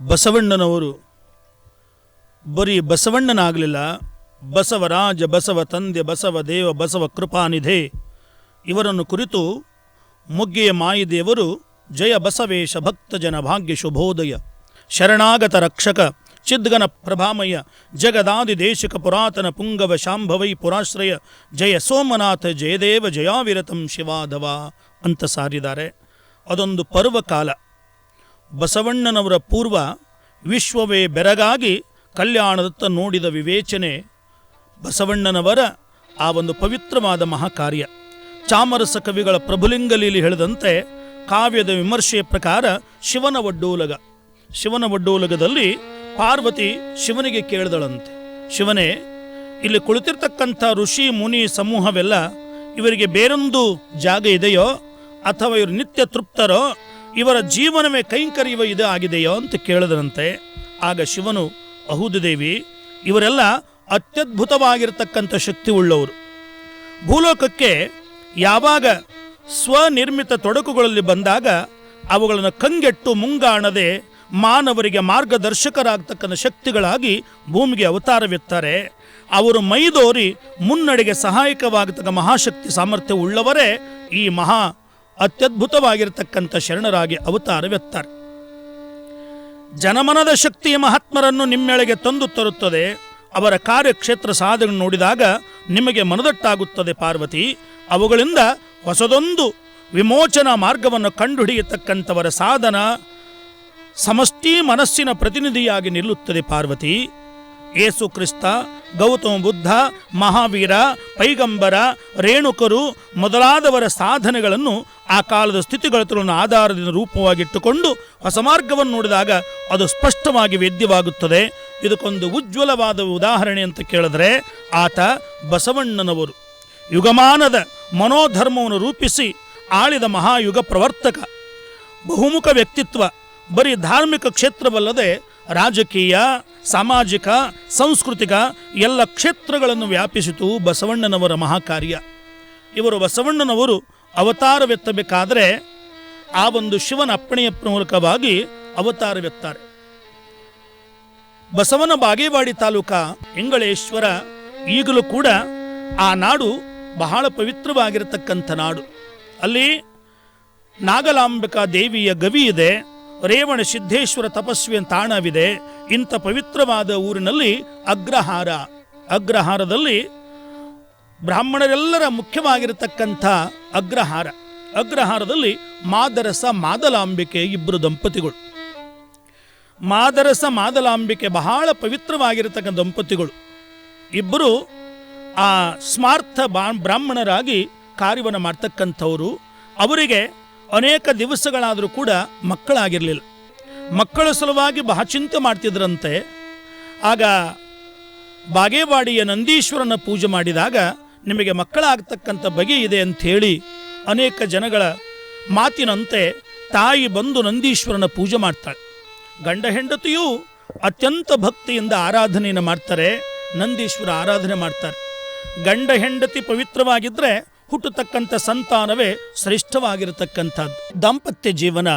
ಬಸವಣ್ಣನವರು. ಬರೀ ಬಸವಣ್ಣನಾಗಲಿಲ್ಲ. ಬಸವರಾಜ ಬಸವ ತಂದೆ, ಬಸವ ದೇವ, ಬಸವ ಕೃಪಾನಿಧೆ. ಇವರನ್ನು ಕುರಿತು ಮೊಗ್ಗೆಯ ಮಾಯಿದೇವರು ಜಯ ಬಸವೇಶ ಭಕ್ತ ಜನ ಭಾಗ್ಯ ಶುಭೋದಯ. ಶರಣಾಗತ ರಕ್ಷಕ, ಚಿದ್ಗನ ಪ್ರಭಾಮಯ ಜಗದಾದಿ ದೇಶಿಕ ಪುರಾತನ ಪುಂಗವ ಶಾಂಭವೈ ಪುರಾಶ್ರಯ, ಜಯ ಸೋಮನಾಥ, ಜಯದೇವ, ಜಯಾವಿರತಂ ಶಿವಾಧವ ಅಂತ ಸಾರಿದ್ದಾರೆ. ಅದೊಂದು ಪರ್ವಕಾಲ. ಬಸವಣ್ಣನವರ ಪೂರ್ವ ವಿಶ್ವವೇ ಬೆರಗಾಗಿ ಕಲ್ಯಾಣದತ್ತ ನೋಡಿದ ವಿವೇಚನೆ ಬಸವಣ್ಣನವರ ಆ ಒಂದು ಪವಿತ್ರವಾದ ಮಹಾಕಾರ್ಯ. ಚಾಮರಸ ಕವಿಗಳ ಪ್ರಭುಲಿಂಗಲೀಲಿ ಹೇಳಿದಂತೆ ಕಾವ್ಯದ ವಿಮರ್ಶೆಯ ಪ್ರಕಾರ ಶಿವನ ಒಡ್ಡೋಲಗ ಶಿವನ ಒಡ್ಡೋಲಗದಲ್ಲಿ ಪಾರ್ವತಿ ಶಿವನಿಗೆ ಕೇಳಿದಳಂತೆ. ಶಿವನೇ, ಇಲ್ಲಿ ಕುಳಿತಿರ್ತಕ್ಕಂಥ ಋಷಿ, ಮುನಿ ಸಮೂಹವೆಲ್ಲ ಇವರಿಗೆ ಬೇರೊಂದು ಜಾಗ ಇದೆಯೋ ಅಥವಾ ಇವರು ನಿತ್ಯ ತೃಪ್ತರೋ ಇವರ ಜೀವನವೇ ಕೈಂಕರ್ಯವ ಇದು ಆಗಿದೆಯೋ ಅಂತ ಕೇಳಿದರಂತೆ ಆಗ ಶಿವನು ಅಹುದೇವಿ ದೇವಿ, ಇವರೆಲ್ಲ ಅತ್ಯದ್ಭುತವಾಗಿರತಕ್ಕಂಥ ಶಕ್ತಿ ಉಳ್ಳವರು ಭೂಲೋಕಕ್ಕೆ ಯಾವಾಗ ಸ್ವನಿರ್ಮಿತ ತೊಡಕುಗಳಲ್ಲಿ ಬಂದಾಗ ಅವುಗಳನ್ನು ಕಂಗೆಟ್ಟು ಮುಂಗಾಣದೆ ಮಾನವರಿಗೆ ಮಾರ್ಗದರ್ಶಕರಾಗ್ತಕ್ಕಂಥ ಶಕ್ತಿಗಳಾಗಿ ಭೂಮಿಗೆ ಅವತಾರವಿರ್ತಾರೆ ಅವರು ಮೈದೋರಿ ಮುನ್ನಡೆಗೆ ಸಹಾಯಕವಾಗತಕ್ಕ ಮಹಾಶಕ್ತಿ ಸಾಮರ್ಥ್ಯ ಉಳ್ಳವರೇ ಈ ಮಹಾ ಅತ್ಯದ್ಭುತವಾಗಿರತಕ್ಕಂಥ ಶರಣರಾಗಿ ಅವತಾರವೆತ್ತಾರೆ ಜನಮನದ ಶಕ್ತಿಯ ಮಹಾತ್ಮರನ್ನು ನಿಮ್ಮೆಳೆಗೆ ತಂದು ತರುತ್ತದೆ. ಅವರ ಕಾರ್ಯಕ್ಷೇತ್ರ ಸಾಧನೆ ನೋಡಿದಾಗ ನಿಮಗೆ ಮನದಟ್ಟಾಗುತ್ತದೆ ಪಾರ್ವತಿ. ಅವುಗಳಿಂದ ಹೊಸದೊಂದು ವಿಮೋಚನಾ ಮಾರ್ಗವನ್ನು ಕಂಡುಹಿಡಿಯತಕ್ಕಂಥವರ ಸಾಧನ ಸಮಷ್ಟಿ ಮನಸ್ಸಿನ ಪ್ರತಿನಿಧಿಯಾಗಿ ನಿಲ್ಲುತ್ತದೆ ಪಾರ್ವತಿ. ಏಸು ಕ್ರಿಸ್ತ, ಗೌತಮ ಬುದ್ಧ, ಮಹಾವೀರ, ಪೈಗಂಬರ, ರೇಣುಕರು ಮೊದಲಾದವರ ಸಾಧನೆಗಳನ್ನು ಆ ಕಾಲದ ಸ್ಥಿತಿಗಳನ್ನು ಆಧಾರದಿಂದ ರೂಪವಾಗಿಟ್ಟುಕೊಂಡು ಹೊಸ ಮಾರ್ಗವನ್ನು ನೋಡಿದಾಗ ಅದು ಸ್ಪಷ್ಟವಾಗಿ ವೇದ್ಯವಾಗುತ್ತದೆ. ಇದಕ್ಕೊಂದು ಉಜ್ವಲವಾದ ಉದಾಹರಣೆ ಅಂತ ಕೇಳಿದ್ರೆ ಆತ ಬಸವಣ್ಣನವರು. ಯುಗಮಾನದ ಮನೋಧರ್ಮವನ್ನು ರೂಪಿಸಿ ಆಳಿದ ಮಹಾಯುಗ ಪ್ರವರ್ತಕ. ಬಹುಮುಖ ವ್ಯಕ್ತಿತ್ವ, ಬರೀ ಧಾರ್ಮಿಕ ಕ್ಷೇತ್ರವಲ್ಲದೆ ರಾಜಕೀಯ, ಸಾಮಾಜಿಕ, ಸಾಂಸ್ಕೃತಿಕ ಎಲ್ಲ ಕ್ಷೇತ್ರಗಳನ್ನು ವ್ಯಾಪಿಸಿತು ಬಸವಣ್ಣನವರ ಮಹಾಕಾರ್ಯ. ಇವರು ಬಸವಣ್ಣನವರು ಅವತಾರವೆತ್ತಬೇಕಾದರೆ ಆ ಒಂದು ಶಿವನ ಅಪ್ಪಣೆಯ ಮೂಲಕವಾಗಿ ಅವತಾರವೆತ್ತಾರೆ ಬಸವನ ಬಾಗೇವಾಡಿ ತಾಲೂಕ ಇಂಗಳೇಶ್ವರ ಈಗಲೂ ಕೂಡ ಆ ನಾಡು ಬಹಳ ಪವಿತ್ರವಾಗಿರತಕ್ಕಂಥ ನಾಡು. ಅಲ್ಲಿ ನಾಗಲಾಂಬಿಕಾ ದೇವಿಯ ಗವಿ ಇದೆ ರೇವಣ ಸಿದ್ದೇಶ್ವರ ತಪಸ್ವಿಯ ತಾಣವಿದೆ ಇಂಥ ಪವಿತ್ರವಾದ ಊರಿನಲ್ಲಿ ಅಗ್ರಹಾರ. ಅಗ್ರಹಾರದಲ್ಲಿ ಬ್ರಾಹ್ಮಣರೆಲ್ಲರ ಮುಖ್ಯವಾಗಿರತಕ್ಕಂಥ ಅಗ್ರಹಾರ. ಅಗ್ರಹಾರದಲ್ಲಿ ಮಾದರಸ ಮಾದಲಾಂಬಿಕೆ ಇಬ್ಬರು ದಂಪತಿಗಳು. ಮಾದರಸ ಮಾದಲಾಂಬಿಕೆ ಬಹಳ ಪವಿತ್ರವಾಗಿರತಕ್ಕಂಥ ದಂಪತಿಗಳು. ಇಬ್ಬರು ಆ ಸ್ಮಾರ್ಥ ಬ್ರಾಹ್ಮಣರಾಗಿ ಕಾರ್ಯವನ್ನು ಮಾಡ್ತಕ್ಕಂಥವರು. ಅವರಿಗೆ ಅನೇಕ ದಿವಸಗಳಾದರೂ ಕೂಡ ಮಕ್ಕಳಾಗಿರಲಿಲ್ಲ. ಮಕ್ಕಳ ಸಲುವಾಗಿ ಬಹಳ ಚಿಂತೆ ಮಾಡ್ತಿದ್ರಂತೆ. ಆಗ ಬಾಗೇವಾಡಿಯ ನಂದೀಶ್ವರನ ಪೂಜೆ ಮಾಡಿದಾಗ ನಿಮಗೆ ಮಕ್ಕಳಾಗ್ತಕ್ಕಂಥ ಬಗೆ ಇದೆ ಅಂಥೇಳಿ ಅನೇಕ ಜನಗಳ ಮಾತಿನಂತೆ ತಾಯಿ ಬಂದು ನಂದೀಶ್ವರನ ಪೂಜೆ ಮಾಡ್ತಾಳೆ. ಗಂಡ ಹೆಂಡತಿಯೂ ಅತ್ಯಂತ ಭಕ್ತಿಯಿಂದ ಆರಾಧನೆಯನ್ನು ಮಾಡ್ತಾರೆ, ನಂದೀಶ್ವರ ಆರಾಧನೆ ಮಾಡ್ತಾರೆ. ಗಂಡ ಹೆಂಡತಿ ಪವಿತ್ರವಾಗಿದ್ದರೆ ಹುಟ್ಟತಕ್ಕಂಥ ಸಂತಾನವೇ ಶ್ರೇಷ್ಠವಾಗಿರತಕ್ಕಂಥದ್ದು. ದಾಂಪತ್ಯ ಜೀವನ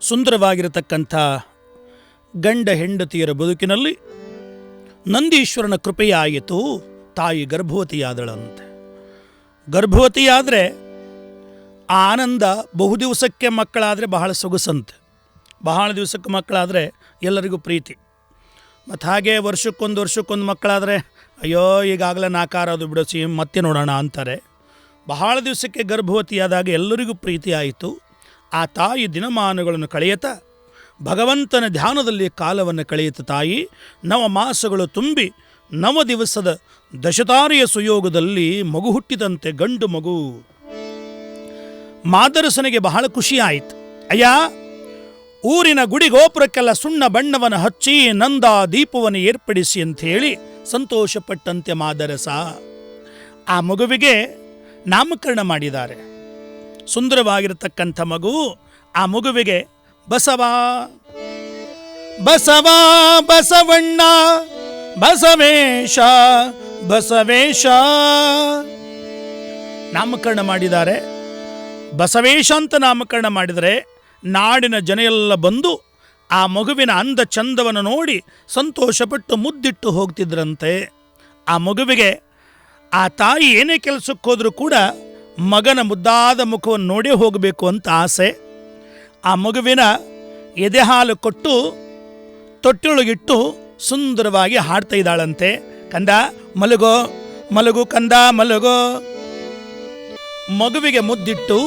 ಸುಂದರವಾಗಿರತಕ್ಕಂಥ ಗಂಡ ಹೆಂಡತಿಯರ ಬದುಕಿನಲ್ಲಿ ನಂದೀಶ್ವರನ ಕೃಪೆಯಾಯಿತು, ತಾಯಿ ಗರ್ಭವತಿಯಾದಳಂತೆ. ಗರ್ಭವತಿಯಾದರೆ ಆನಂದ ಆನಂದ ಬಹುದಿವಸಕ್ಕೆ ಮಕ್ಕಳಾದರೆ ಬಹಳ ಸೊಗಸಂತೆ. ಬಹಳ ದಿವಸಕ್ಕೆ ಮಕ್ಕಳಾದರೆ ಎಲ್ಲರಿಗೂ ಪ್ರೀತಿ. ಮತ್ತು ಹಾಗೆ ವರ್ಷಕ್ಕೊಂದು ವರ್ಷಕ್ಕೊಂದು ಮಕ್ಕಳಾದರೆ, ಅಯ್ಯೋ, ಈಗಾಗಲೇ ನಾಕಾರದು ಬಿಡಿಸಿ ಮತ್ತೆ ನೋಡೋಣ ಅಂತಾರೆ. ಬಹಳ ದಿವಸಕ್ಕೆ ಗರ್ಭವತಿಯಾದಾಗ ಎಲ್ಲರಿಗೂ ಪ್ರೀತಿ ಆಯಿತು. ಆ ತಾಯಿ ದಿನಮಾನಗಳನ್ನು ಕಳೆಯುತ್ತಾ ಭಗವಂತನ ಧ್ಯಾನದಲ್ಲಿ ಕಾಲವನ್ನು ಕಳೆಯುತ್ತ ತಾಯಿ ನವ ಮಾಸಗಳು ತುಂಬಿ ನವ ದಿವಸದ ದಶತಾರಿಯ ಸುಯೋಗದಲ್ಲಿ ಮಗು ಹುಟ್ಟಿದಂತೆ ಗಂಡು ಮಗು. ಮಾದರಸನಿಗೆ ಬಹಳ ಖುಷಿ ಆಯಿತು. ಅಯ್ಯ, ಊರಿನ ಗುಡಿ ಗೋಪುರಕ್ಕೆಲ್ಲ ಸುಣ್ಣ ಬಣ್ಣವನ್ನು ಹಚ್ಚಿ ನಂದ ದೀಪವನ್ನು ಏರ್ಪಡಿಸಿ ಅಂತ ಹೇಳಿ ಸಂತೋಷಪಟ್ಟಂತೆ ಮಾದರಸ. ಆ ಮಗುವಿಗೆ ನಾಮಕರಣ ಮಾಡಿದ್ದಾರೆ. ಸುಂದರವಾಗಿರತಕ್ಕಂಥ ಮಗು ಆ ಮಗುವಿಗೆ ಬಸವ. ಬಸವ, ಬಸವಣ್ಣ, ಬಸವೇಶ ಬಸವೇಶ. ನಾಮಕರಣ ಮಾಡಿದ್ದಾರೆ. ಬಸವೇಶ ಅಂತ ನಾಮಕರಣ ಮಾಡಿದರೆ ನಾಡಿನ ಜನ ಬಂದು ಆ ಮಗುವಿನ ಅಂದ ಚಂದವನ್ನು ನೋಡಿ ಸಂತೋಷಪಟ್ಟು ಮುದ್ದಿಟ್ಟು ಹೋಗ್ತಿದ್ರಂತೆ. ಆ ಮಗುವಿಗೆ ಆ ತಾಯಿ ಏನೇ ಕೆಲಸಕ್ಕೆ ಹೋದರೂ ಕೂಡ ಮಗನ ಮುದ್ದಾದ ಮುಖವನ್ನು ನೋಡೇ ಹೋಗಬೇಕು ಅಂತ ಆಸೆ. ಆ ಮಗುವಿನ ಎದೆ ಹಾಲು ಕೊಟ್ಟು ತೊಟ್ಟಿಯೊಳಗಿಟ್ಟು ಸುಂದರವಾಗಿ ಹಾಡ್ತಾ ಇದ್ದಾಳಂತೆ. ಕಂದ, ಮಲಗೋ, ಮಲಗು ಕಂದ, ಮಲಗೋ. ಮಗುವಿಗೆ ಮುದ್ದಿಟ್ಟು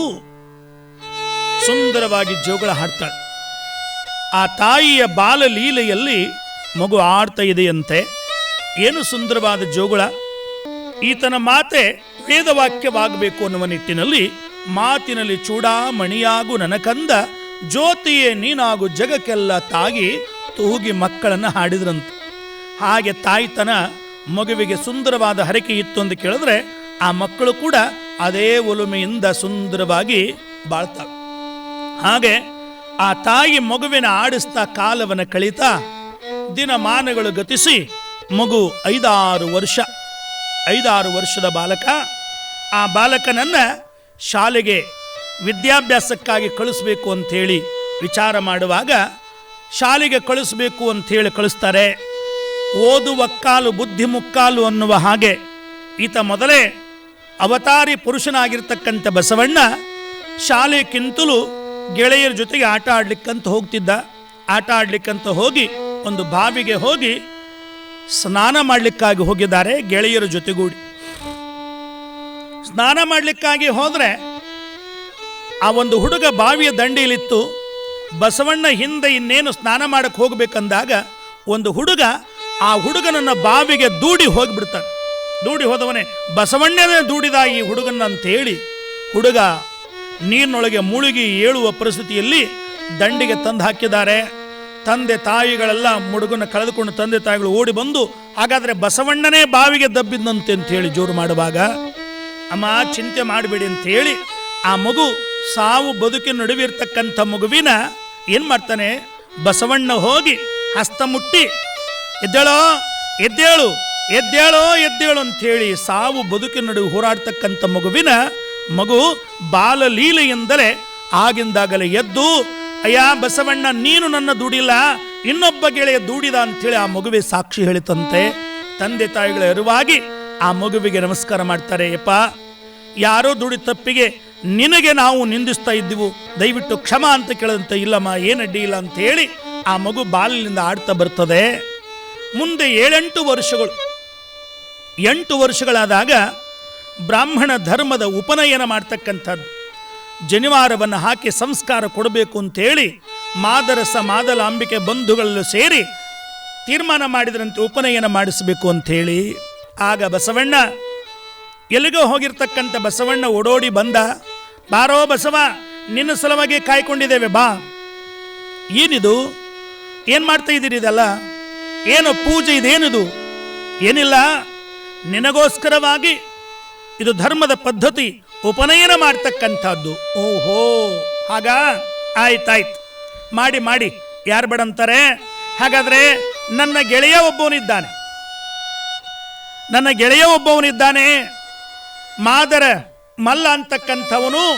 ಸುಂದರವಾಗಿ ಜೋಗಳ ಹಾಡ್ತಾಳೆ. ಆ ತಾಯಿಯ ಬಾಲಲೀಲೆಯಲ್ಲಿ ಮಗು ಆಡ್ತಾ ಇದೆಯಂತೆ. ಏನು ಸುಂದರವಾದ ಜೋಗುಳ. ಈತನ ಮಾತೆ ವೇದವಾಕ್ಯವಾಗಬೇಕು ಅನ್ನುವ ನಿಟ್ಟಿನಲ್ಲಿ ಮಾತಿನಲ್ಲಿ ಚೂಡಾಮಣಿಯಾಗು ನನಕಂದ ಜ್ಯೋತಿಯೇ ನೀನಾಗು ಜಗಕ್ಕೆಲ್ಲ ತಾಗಿ ತೂಗಿ ಮಕ್ಕಳನ್ನು ಹಾಡಿದ್ರಂತೆ. ಹಾಗೆ ತಾಯ್ತನ ಮಗುವಿಗೆ ಸುಂದರವಾದ ಹರಕೆ ಇತ್ತು ಅಂತ ಕೇಳಿದ್ರೆ ಆ ಮಕ್ಕಳು ಕೂಡ ಅದೇ ಒಲುಮೆಯಿಂದ ಸುಂದರವಾಗಿ ಬಾಳ್ತಾವೆ ಹಾಗೆ ಆ ತಾಯಿ ಮಗುವಿನ ಆಡಿಸ್ತಾ ಕಾಲವನ್ನು ಕಳೀತಾ ದಿನಮಾನಗಳು ಗತಿಸಿ ಮಗು ಐದಾರು ವರ್ಷ ಐದಾರು ವರ್ಷದ ಬಾಲಕ, ಆ ಬಾಲಕನನ್ನು ಶಾಲೆಗೆ ವಿದ್ಯಾಭ್ಯಾಸಕ್ಕಾಗಿ ಕಳಿಸ್ಬೇಕು ಅಂಥೇಳಿ ವಿಚಾರ ಮಾಡುವಾಗ ಶಾಲೆಗೆ ಕಳಿಸ್ಬೇಕು ಅಂಥೇಳಿ ಕಳಿಸ್ತಾರೆ. ಓದುವ ಕಾಲು ಬುದ್ಧಿ ಮುಕ್ಕಾಲು ಅನ್ನುವ ಹಾಗೆ ಈತ ಮೊದಲೇ ಅವತಾರಿ ಪುರುಷನಾಗಿರ್ತಕ್ಕಂಥ ಬಸವಣ್ಣ ಶಾಲೆಗಿಂತಲೂ ಗೆಳೆಯರ ಜೊತೆಗೆ ಆಟ ಆಡ್ಲಿಕ್ಕಂತ ಹೋಗ್ತಿದ್ದ. ಆಟ ಆಡ್ಲಿಕ್ಕಂತ ಹೋಗಿ ಒಂದು ಬಾವಿಗೆ ಹೋಗಿ ಸ್ನಾನ ಮಾಡಲಿಕ್ಕಾಗಿ ಹೋಗಿದ್ದಾರೆ ಗೆಳೆಯರ ಜೊತೆಗೂಡಿ. ಸ್ನಾನ ಮಾಡಲಿಕ್ಕಾಗಿ ಹೋದರೆ ಆ ಒಂದು ಹುಡುಗ ಬಾವಿಯ ದಂಡೆಯಲ್ಲಿತ್ತು. ಬಸವಣ್ಣ ಹಿಂದೆ ಇನ್ನೇನು ಸ್ನಾನ ಮಾಡಕ್ಕೆ ಹೋಗಬೇಕಂದಾಗ ಒಂದು ಹುಡುಗ ಆ ಹುಡುಗನನ್ನ ಬಾವಿಗೆ ದೂಡಿ ಹೋಗಿಬಿಡ್ತಾನೆ. ದೂಡಿ ಹೋದವನೇ, ಬಸವಣ್ಣನೇ ದೂಡಿದ ಈ ಹುಡುಗನ ಅಂತೇಳಿ ಹುಡುಗ ನೀರಿನೊಳಗೆ ಮುಳುಗಿ ಏಳುವ ಪರಿಸ್ಥಿತಿಯಲ್ಲಿ ದಂಡಿಗೆ ತಂದು ಹಾಕಿದ್ದಾರೆ. ತಂದೆ ತಾಯಿಗಳೆಲ್ಲ ಮುಡುಗನ ಕಳೆದುಕೊಂಡು ತಂದೆ ತಾಯಿಗಳು ಓಡಿ ಬಂದು, ಹಾಗಾದರೆ ಬಸವಣ್ಣನೇ ಬಾವಿಗೆ ದಬ್ಬಿದ್ದಂತೆ ಅಂತ ಹೇಳಿ ಜೋರು ಮಾಡುವಾಗ, ಅಮ್ಮ ಚಿಂತೆ ಮಾಡಬೇಡಿ ಅಂತ ಹೇಳಿ ಆ ಮಗು ಸಾವು ಬದುಕಿನ ನಡುವೆ ಇರ್ತಕ್ಕಂಥ ಮಗುವಿನ ಏನು ಮಾಡ್ತಾನೆ? ಬಸವಣ್ಣ ಹೋಗಿ ಹಸ್ತ ಮುಟ್ಟಿ, ಎದ್ದೇಳೋ, ಎದ್ದೇಳು ಎದ್ದೇಳೋ, ಎದ್ದೇಳು ಅಂತೇಳಿ ಸಾವು ಬದುಕಿನ ನಡುವೆ ಹೋರಾಡ್ತಕ್ಕಂಥ ಮಗುವಿನ ಮಗು ಬಾಲಲೀಲೆಯಿಂದಲೇ ಆಗಿಂದಾಗಲೇ ಎದ್ದು ಅಯ್ಯ ಬಸವಣ್ಣ, ನೀನು ನನ್ನ ದುಡಿಲ್ಲ ಇನ್ನೊಬ್ಬ ಗೆಳೆಯ ದುಡಿದ ಅಂತೇಳಿ ಆ ಮಗುವೆ ಸಾಕ್ಷಿ ಹೇಳಿತಂತೆ. ತಂದೆ ತಾಯಿಗಳ ಎರುವಾಗಿ ಆ ಮಗುವಿಗೆ ನಮಸ್ಕಾರ ಮಾಡ್ತಾರೆ, ಯಪ್ಪ, ಯಾರೋ ದುಡಿ ತಪ್ಪಿಗೆ ನಿನಗೆ ನಾವು ನಿಂದಿಸ್ತಾ ಇದ್ದೀವು. ದಯವಿಟ್ಟು ಕ್ಷಮ ಅಂತ ಕೇಳದಂತೆ, ಇಲ್ಲಮ್ಮ ಏನಡ್ಡಿ ಇಲ್ಲ ಅಂತ ಹೇಳಿ ಆ ಮಗು ಬಾಲಿನಿಂದ ಆಡ್ತಾ ಬರ್ತದೆ. ಮುಂದೆ ಏಳೆಂಟು ವರ್ಷಗಳು, ಎಂಟು ವರ್ಷಗಳಾದಾಗ ಬ್ರಾಹ್ಮಣ ಧರ್ಮದ ಉಪನಯನ ಮಾಡ್ತಕ್ಕಂಥದ್ದು. ಜನಿವಾರವನ್ನು ಹಾಕಿ ಸಂಸ್ಕಾರ ಕೊಡಬೇಕು ಅಂತೇಳಿ ಮಾದರಸ ಮಾದಲಾಂಬಿಕೆ ಬಂಧುಗಳೆಲ್ಲ ಸೇರಿ ತೀರ್ಮಾನ ಮಾಡಿದ್ರಂತೆ, ಉಪನಯನ ಮಾಡಿಸಬೇಕು ಅಂಥೇಳಿ ಆಗ ಬಸವಣ್ಣ, ಎಲ್ಲಿಗೋ ಹೋಗಿರ್ತಕ್ಕಂಥ ಬಸವಣ್ಣ ಓಡೋಡಿ ಬಂದ, ಬಾರೋ ಬಸವ, ನಿನ್ನ ಸಲುವಾಗಿ ಕಾಯ್ಕೊಂಡಿದ್ದೇವೆ, ಬಾ. ಏನಿದು? ಏನು ಮಾಡ್ತಾ ಇದ್ದೀರಿ ಇದೆಲ್ಲ? ಏನು ಪೂಜೆ ಇದೇನಿದು? ಏನಿಲ್ಲ? ನಿನಗೋಸ್ಕರವಾಗಿ ಇದು ಧರ್ಮದ ಪದ್ಧತಿ, ಉಪನಯನ ಮಾಡ್ತಕ್ಕಂಥದ್ದು. ಓಹೋ, ಹಾಗ? ಆಯ್ತಾಯ್ತು. ಮಾಡಿ ಮಾಡಿ. ಯಾರು ಬೇಡಂತಾರೆ? ಹಾಗಾದ್ರೆ ನನ್ನ ಗೆಳೆಯ ಒಬ್ಬವನಿದ್ದಾನೆ. ನನ್ನ ಗೆಳೆಯ ಒಬ್ಬವನಿದ್ದಾನೆ. ಮಾದರ ಮಲ್ಲ ಅಂತಕ್ಕಂಥವನು,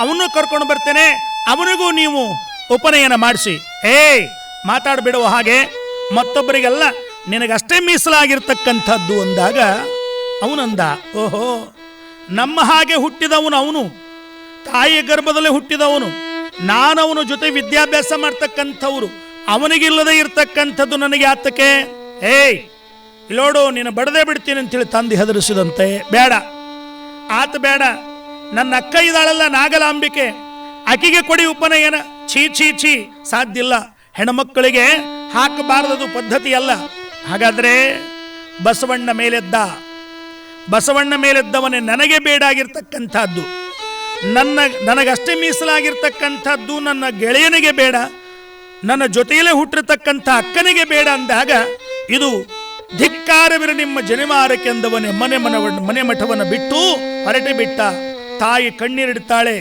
ಅವನು ಕರ್ಕೊಂಡು ಬರ್ತೇನೆ, ಅವನಿಗೂ ನೀವು ಉಪನಯನ ಮಾಡಿಸಿ. ಏಯ್ ಮಾತಾಡಿಬಿಡುವ ಹಾಗೆ. ಮತ್ತೊಬ್ಬರಿಗೆಲ್ಲ ನಿನಗಷ್ಟೇ ಮೀಸಲಾಗಿರ್ತಕ್ಕಂಥದ್ದು ಅಂದಾಗ ಅವನಂದ, ಓಹೋ ನಮ್ಮ ಹಾಗೆ ಹುಟ್ಟಿದವನು ಅವನು. ತಾಯಿಯ ಗರ್ಭದಲ್ಲೇ ಹುಟ್ಟಿದವನು. ನಾನವನ ಜೊತೆ ವಿದ್ಯಾಭ್ಯಾಸ ಮಾಡ್ತಕ್ಕಂಥವ್ರು. ಅವನಿಗಿಲ್ಲದೆ ಇರ್ತಕ್ಕಂಥದ್ದು ನನಗೆ ಆತಕ್ಕೆ, ಏಯ್, ಇಲ್ಲೋಡು, ನೀನು ಬಡದೇ ಬಿಡ್ತೀನಿ ಅಂತೇಳಿ ತಂದು ಹೆದರಿಸಿದಂತೆ, ಬೇಡ, ಆತ ಬೇಡ. ನನ್ನ ಅಕ್ಕ ಇದ್ದಾಳಲ್ಲ, ನಾಗಲಾಂಬಿಕೆ. ಆಕೆಗೆ ಕೊಡಿ ಉಪನಯನ. ಛೀ ಛೀ ಛೀ, ಸಾಧ್ಯ ಇಲ್ಲ. ಹೆಣ್ಮಕ್ಕಳಿಗೆ ಹಾಕಬಾರದದು ಪದ್ಧತಿ ಅಲ್ಲ ಹಾಗಾದ್ರೆ ಬಸವಣ್ಣ ಮೇಲೆದ್ದ ಬಸವಣ್ಣ ಮೇಲೆದ್ದವನೇ ನನಗೆ ಬೇಡಾಗಿರ್ತಕ್ಕಂಥದ್ದು. ನನ್ನ, ನನಗಷ್ಟೇ ಮೀಸಲಾಗಿರ್ತಕ್ಕಂಥದ್ದು ನನ್ನ ಗೆಳೆಯನಿಗೆ ಬೇಡ. ನನ್ನ ಜೊತೆಯಲ್ಲೇ ಹುಟ್ಟಿರ್ತಕ್ಕಂಥ ಅಕ್ಕನಿಗೆ ಬೇಡ ಅಂದಾಗ ಇದು ಧಿಕ್ಕಾರವಿರ ನಿಮ್ಮ ಜನಿಮಾರಕ್ಕೆಂದವನೇ ಮನೆ ಮನವನ್ನು ಮನೆ ಮಠವನ್ನು ಬಿಟ್ಟು ಹೊರಟೆ ಬಿಟ್ಟ ತಾಯಿ ಕಣ್ಣೀರಿಡ್ತಾಳೆ.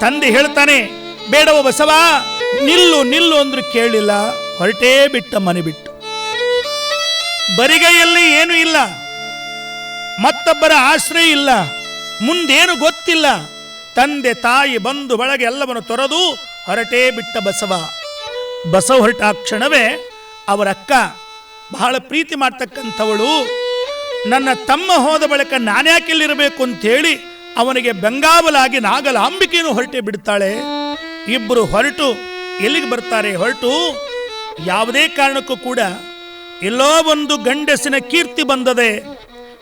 ತಂದೆ ಹೇಳ್ತಾನೆ, ಬೇಡವ ಬಸವ, ನಿಲ್ಲು ನಿಲ್ಲು ಅಂದ್ರು ಕೇಳಿಲ್ಲ, ಹೊರಟೇ ಬಿಟ್ಟ ಮನೆ ಬಿಟ್ಟು. ಬರಿಗೈಯಲ್ಲಿ ಏನು ಇಲ್ಲ. ಮತ್ತೊಬ್ಬರ ಆಶ್ರಯ ಇಲ್ಲ, ಮುಂದೇನು ಗೊತ್ತಿಲ್ಲ. ತಂದೆ ತಾಯಿ ಬಂಧು ಬಳಗೆ ಎಲ್ಲವನ್ನು ತೊರೆದು ಹೊರಟೇ ಬಿಟ್ಟ ಬಸವ. ಬಸವ ಹೊರಟ ಕ್ಷಣವೇ ಅವರ ಅಕ್ಕ, ಬಹಳ ಪ್ರೀತಿ ಮಾಡ್ತಕ್ಕಂಥವಳು. ನನ್ನ ತಮ್ಮ ಹೋದ ಬಳಿಕ ನಾನ್ಯಾಕೆಲ್ಲಿರಬೇಕು ಅಂತೇಳಿ ಅವನಿಗೆ ಬೆಂಗಾವಲಾಗಿ ನಾಗಲಾಂಬಿಕೆಯನ್ನು ಹೊರಟೇ ಬಿಡ್ತಾಳೆ. ಇಬ್ಬರು ಹೊರಟು, ಎಲ್ಲಿಗೆ ಬರ್ತಾರೆ ಹೊರಟು? ಯಾವುದೇ ಕಾರಣಕ್ಕೂ ಕೂಡ ಎಲ್ಲೋ ಒಂದು ಗಂಡಸಿನ ಕೀರ್ತಿ ಬಂದದೆ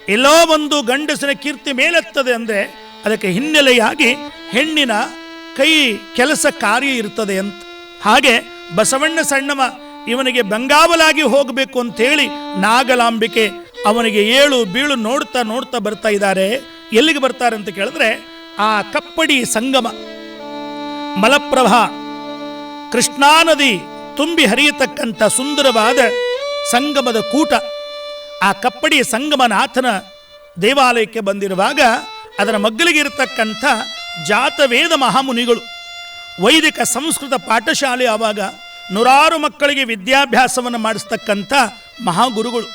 ಎಲ್ಲೋ ಒಂದು ಗಂಡಸಿನ ಕೀರ್ತಿ ಮೇಲೆತ್ತದೆ ಅಂದರೆ ಅದಕ್ಕೆ ಹಿನ್ನೆಲೆಯಾಗಿ ಹೆಣ್ಣಿನ ಕೈ ಕೆಲಸ ಕಾರ್ಯ ಇರ್ತದೆ ಅಂತ. ಹಾಗೆ ಬಸವಣ್ಣ ಸಣ್ಣವ ಇವನಿಗೆ ಬಂಗಾವಲಾಗಿ ಹೋಗಬೇಕು ಅಂತೇಳಿ ನಾಗಲಾಂಬಿಕೆ ಅವನಿಗೆ ಏಳು ಬೀಳು ನೋಡ್ತಾ ನೋಡ್ತಾ ಬರ್ತಾ ಇದ್ದಾರೆ. ಎಲ್ಲಿಗೆ ಬರ್ತಾರೆ ಅಂತ ಕೇಳಿದ್ರೆ ಆ ಕಪ್ಪಡಿ ಸಂಗಮ. ಮಲಪ್ರಭಾ ಕೃಷ್ಣಾ ನದಿ ತುಂಬಿ ಹರಿಯತಕ್ಕಂಥ ಸುಂದರವಾದ ಸಂಗಮದ ಕೂಟ. ಆ ಕಪ್ಪಡಿ ಸಂಗಮನಾಥನ ದೇವಾಲಯಕ್ಕೆ ಬಂದಿರುವಾಗ ಅದರ ಮಗ್ಗಲಿಗಿರತಕ್ಕಂಥ ಜಾತವೇದ ಮಹಾಮುನಿಗಳು ವೈದಿಕ ಸಂಸ್ಕೃತ ಪಾಠಶಾಲೆ ಆವಾಗ ನೂರಾರು ಮಕ್ಕಳಿಗೆ ವಿದ್ಯಾಭ್ಯಾಸವನ್ನು ಮಾಡಿಸ್ತಕ್ಕಂಥ ಮಹಾಗುರುಗಳು.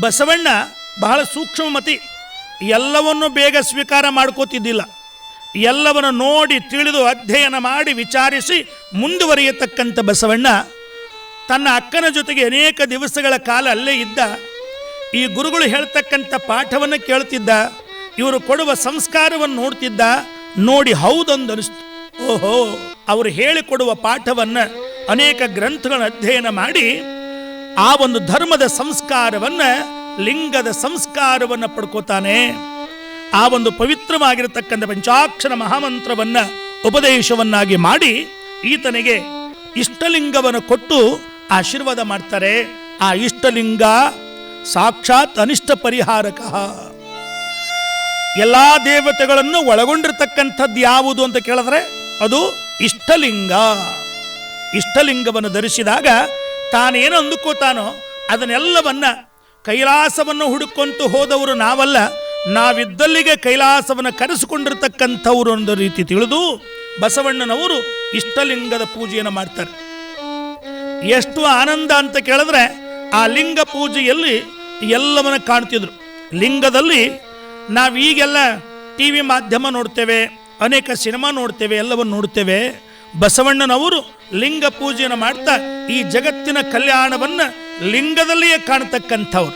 ಬಸವಣ್ಣ ಬಹಳ ಸೂಕ್ಷ್ಮಮತಿ, ಎಲ್ಲವನ್ನು ಬೇಗ ಸ್ವೀಕಾರ ಮಾಡ್ಕೋತಿದ್ದಿಲ್ಲ. ಎಲ್ಲವನ್ನು ನೋಡಿ ತಿಳಿದು ಅಧ್ಯಯನ ಮಾಡಿ ವಿಚಾರಿಸಿ ಮುಂದುವರಿಯತಕ್ಕಂಥ ಬಸವಣ್ಣ ತನ್ನ ಅಕ್ಕನ ಜೊತೆಗೆ ಅನೇಕ ದಿವಸಗಳ ಕಾಲ ಅಲ್ಲೇ ಇದ್ದ, ಈ ಗುರುಗಳು ಹೇಳ್ತಕ್ಕಂಥ ಪಾಠವನ್ನು ಕೇಳ್ತಿದ್ದ, ಇವರು ಕೊಡುವ ಸಂಸ್ಕಾರವನ್ನು ನೋಡ್ತಿದ್ದ, ನೋಡಿ ಹೌದೊಂದು ಅನಿಸ್ತು ಓಹೋ, ಅವರು ಹೇಳಿಕೊಡುವ ಪಾಠವನ್ನು ಅನೇಕ ಗ್ರಂಥಗಳನ್ನು ಅಧ್ಯಯನ ಮಾಡಿ, ಆ ಒಂದು ಧರ್ಮದ ಸಂಸ್ಕಾರವನ್ನು, ಲಿಂಗದ ಸಂಸ್ಕಾರವನ್ನು ಪಡ್ಕೋತಾನೆ. ಆ ಒಂದು ಪವಿತ್ರವಾಗಿರತಕ್ಕಂಥ ಪಂಚಾಕ್ಷರ ಮಹಾಮಂತ್ರವನ್ನು ಉಪದೇಶವನ್ನಾಗಿ ಮಾಡಿ, ಈತನಿಗೆ ಇಷ್ಟಲಿಂಗವನ್ನು ಕೊಟ್ಟು ಆಶೀರ್ವಾದ ಮಾಡ್ತಾರೆ. ಆ ಇಷ್ಟಲಿಂಗ ಸಾಕ್ಷಾತ್ ಅನಿಷ್ಟ ಪರಿಹಾರಕ. ಎಲ್ಲ ದೇವತೆಗಳನ್ನು ಒಳಗೊಂಡಿರ್ತಕ್ಕಂಥದ್ದು ಯಾವುದು ಅಂತ ಕೇಳಿದ್ರೆ ಅದು ಇಷ್ಟಲಿಂಗ. ಇಷ್ಟಲಿಂಗವನ್ನು ಧರಿಸಿದಾಗ ತಾನೇನು ಅಂದುಕೋತಾನೋ ಅದನ್ನೆಲ್ಲವನ್ನ ಕೈಲಾಸವನ್ನು ಹುಡುಕೊಂತು ಹೋದವರು ನಾವಲ್ಲ, ನಾವಿದ್ದಲ್ಲಿಗೆ ಕೈಲಾಸವನ್ನು ಕರೆಸಿಕೊಂಡಿರ್ತಕ್ಕಂಥವ್ರು ಒಂದು ರೀತಿ ತಿಳಿದು ಬಸವಣ್ಣನವರು ಇಷ್ಟಲಿಂಗದ ಪೂಜೆಯನ್ನು ಮಾಡ್ತಾರೆ. ಎಷ್ಟು ಆನಂದ ಅಂತ ಕೇಳಿದ್ರೆ ಆ ಲಿಂಗ ಪೂಜೆಯಲ್ಲಿ ಎಲ್ಲವನ್ನ ಕಾಣ್ತಿದ್ರು. ಲಿಂಗದಲ್ಲಿ ನಾವೀಗೆಲ್ಲ ಟಿ ವಿ ಮಾಧ್ಯಮ ನೋಡ್ತೇವೆ, ಅನೇಕ ಸಿನಿಮಾ ನೋಡ್ತೇವೆ, ಎಲ್ಲವನ್ನು ನೋಡ್ತೇವೆ. ಬಸವಣ್ಣನವರು ಲಿಂಗ ಪೂಜೆಯನ್ನು ಮಾಡ್ತಾ ಈ ಜಗತ್ತಿನ ಕಲ್ಯಾಣವನ್ನು ಲಿಂಗದಲ್ಲಿಯೇ ಕಾಣತಕ್ಕಂಥವ್ರು.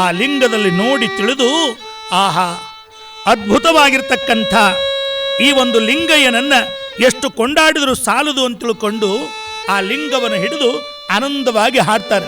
ಆ ಲಿಂಗದಲ್ಲಿ ನೋಡಿ ತಿಳಿದು ಆಹಾ, ಅದ್ಭುತವಾಗಿರ್ತಕ್ಕಂಥ ಈ ಒಂದು ಲಿಂಗಯ್ಯನನ್ನು ಎಷ್ಟು ಕೊಂಡಾಡಿದರೂ ಸಾಲದು ಅಂತ ತಿಳ್ಕೊಂಡು ಆ ಲಿಂಗವನ್ನು ಹಿಡಿದು ಆನಂದವಾಗಿ ಹಾಡ್ತಾರೆ.